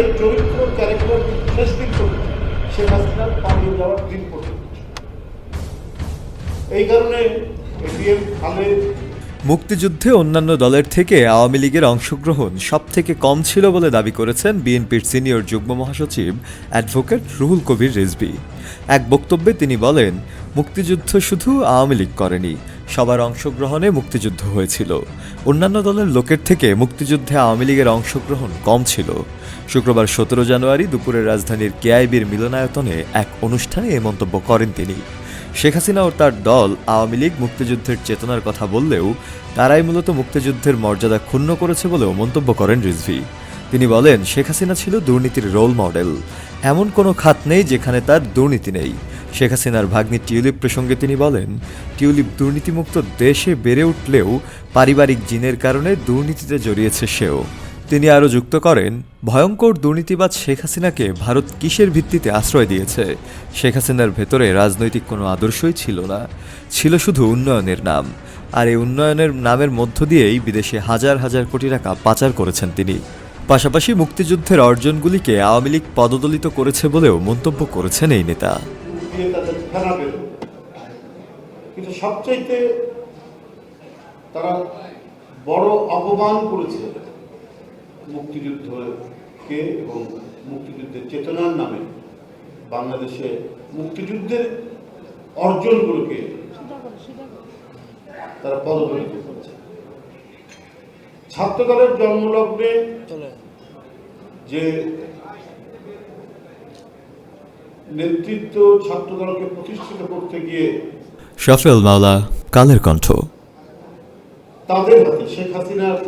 সেই চরিত্র ক্যারেক্টার শেষ দিন পর্যন্ত শেখ হাসিনার পালিয়ে যাওয়ার দিন পর্যন্ত এই কারণে এটিএম খালেদ মুক্তিযুদ্ধে অন্যান্য দলের থেকে আওয়ামী লীগের অংশগ্রহণ সব থেকে কম ছিল বলে দাবি করেছেন বিএনপির সিনিয়র যুগ্ম মহাসচিব অ্যাডভোকেট রুহুল কবির রিজভী। এক বক্তব্যে তিনি বলেন মুক্তিযুদ্ধ শুধু আওয়ামী লীগ করেনি, সবার অংশগ্রহণে মুক্তিযুদ্ধ হয়েছিল। অন্যান্য দলের লোকের থেকে মুক্তিযুদ্ধে আওয়ামী লীগের অংশগ্রহণ কম ছিল। শুক্রবার সতেরো জানুয়ারি দুপুরে রাজধানীর কেআইবির মিলনায়তনে এক অনুষ্ঠানে এ মন্তব্য করেন তিনি। শেখ হাসিনা ও তার দল আওয়ামী লীগ মুক্তিযুদ্ধের চেতনার কথা বললেও তারাই মূলত মুক্তিযুদ্ধের মর্যাদা ক্ষুণ্ণ করেছে বলেও মন্তব্য করেন রিজভি। তিনি বলেন, শেখ হাসিনা ছিল দুর্নীতির রোল মডেল। এমন কোনো খাত নেই যেখানে তার দুর্নীতি নেই। শেখ হাসিনার ভাগ্নি টিউলিপ প্রসঙ্গে তিনি বলেন, টিউলিপ দুর্নীতিমুক্ত দেশে বেড়ে উঠলেও পারিবারিক জিনের কারণে দুর্নীতিতে জড়িয়েছে সেও। তিনি আরও যুক্ত করেন, ভয়ঙ্কর দুর্নীতিবাদ শেখ হাসিনাকে ভারত কিসের ভিত্তিতে আশ্রয় দিয়েছে? শেখ হাসিনার ভেতরে রাজনৈতিক কোনো আদর্শই ছিল না, ছিল শুধু উন্নয়নের নাম। আর এই উন্নয়নের নামের মধ্য দিয়েই বিদেশে হাজার হাজার কোটি টাকা পাচার করেছেন তিনি। পাশাপাশি মুক্তিযুদ্ধের অর্জনগুলিকে আওয়ামী লীগ পদদলিত করেছে বলেও মন্তব্য করেছেন এই নেতা। দিয়ে তাদের পেল কিন্তু সবচাইতে তারা বড় অপমান করেছে মুক্তিযুদ্ধকে এবং মুক্তিযুদ্ধের চেতনার নামে বাংলাদেশে মুক্তিযুদ্ধের অর্জনগুলোকে তারা পদদলিত করেছে। ছাত্রদলের জন্মলগ্নে যে নেতৃত্ব ছাত্রদলকে প্রতিষ্ঠিত করতে গিয়ে শফেল মাওলা কালের কণ্ঠ। তাদের হাতে শেখ হাসিনার